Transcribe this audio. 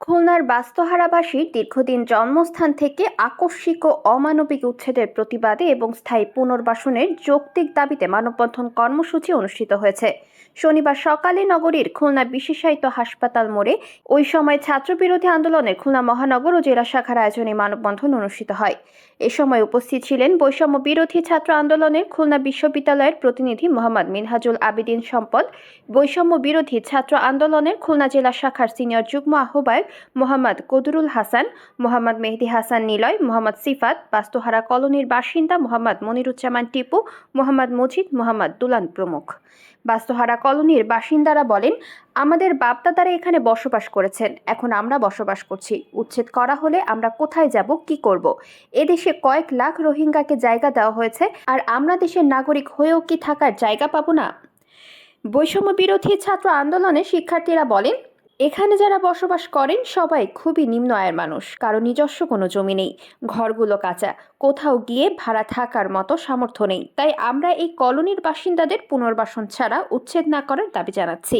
খুলনার বাস্তহারাবাসীর দীর্ঘদিন জন্মস্থান থেকে আকস্মিক ও অমানবিক উচ্ছেদের প্রতিবাদে এবং স্থায়ী পুনর্বাসনের যৌক্তিক দাবিতে মানববন্ধন কর্মসূচি অনুষ্ঠিত হয়েছে। শনিবার সকালে নগরীর খুলনা বিশেষায়িত হাসপাতাল মোড়ে ওই সময় ছাত্রবিরোধী আন্দোলনের খুলনা মহানগর ও জেলা শাখার আয়োজনে মানববন্ধন অনুষ্ঠিত হয়। এ সময় উপস্থিত ছিলেন বৈষম্য বিরোধী ছাত্র আন্দোলনের খুলনা বিশ্ববিদ্যালয়ের প্রতিনিধি মোহাম্মদ মিনহাজুল আবেদিন সম্পদ বৈষম্য বিরোধী ছাত্র আন্দোলনের খুলনা জেলা শাখার সিনিয়র যুগ্ম আহ্বায়ক মোহাম্মদ কদরুল হাসান, মোহাম্মদ মেহেদি হাসান নিলয়, মোহাম্মদ সিফাত, বাস্তুহারা কলোনির বাসিন্দা মোহাম্মদ মনিরুজ্জামান টিপু, মোহাম্মদ মজিদ, মোহাম্মদ দুলান প্রমুখ। বাস্তুহারা কলোনির বাসিন্দারা বলেন, আমাদের বাপদাদারা এখানে বসবাস করেছেন, এখন আমরা বসবাস করছি। উচ্ছেদ করা হলে আমরা কোথায় যাব, কি করব? এদেশে কয়েক লাখ রোহিঙ্গাকে জায়গা দেওয়া হয়েছে, আর আমরা দেশের নাগরিক হয়েও কি থাকার জায়গা পাবো না? বৈষম্য বিরোধী ছাত্র আন্দোলনে শিক্ষার্থীরা বলেন এখানে যারা বসবাস করেন, সবাই খুবই নিম্ন আয়ের মানুষ, কারও নিজস্ব কোনো জমি নেই, ঘরগুলো কাঁচা, কোথাও গিয়ে ভাড়া থাকার মতো সামর্থ্য নেই। তাই আমরা এই কলোনির বাসিন্দাদের পুনর্বাসন ছাড়া উচ্ছেদ না করার দাবি জানাচ্ছি।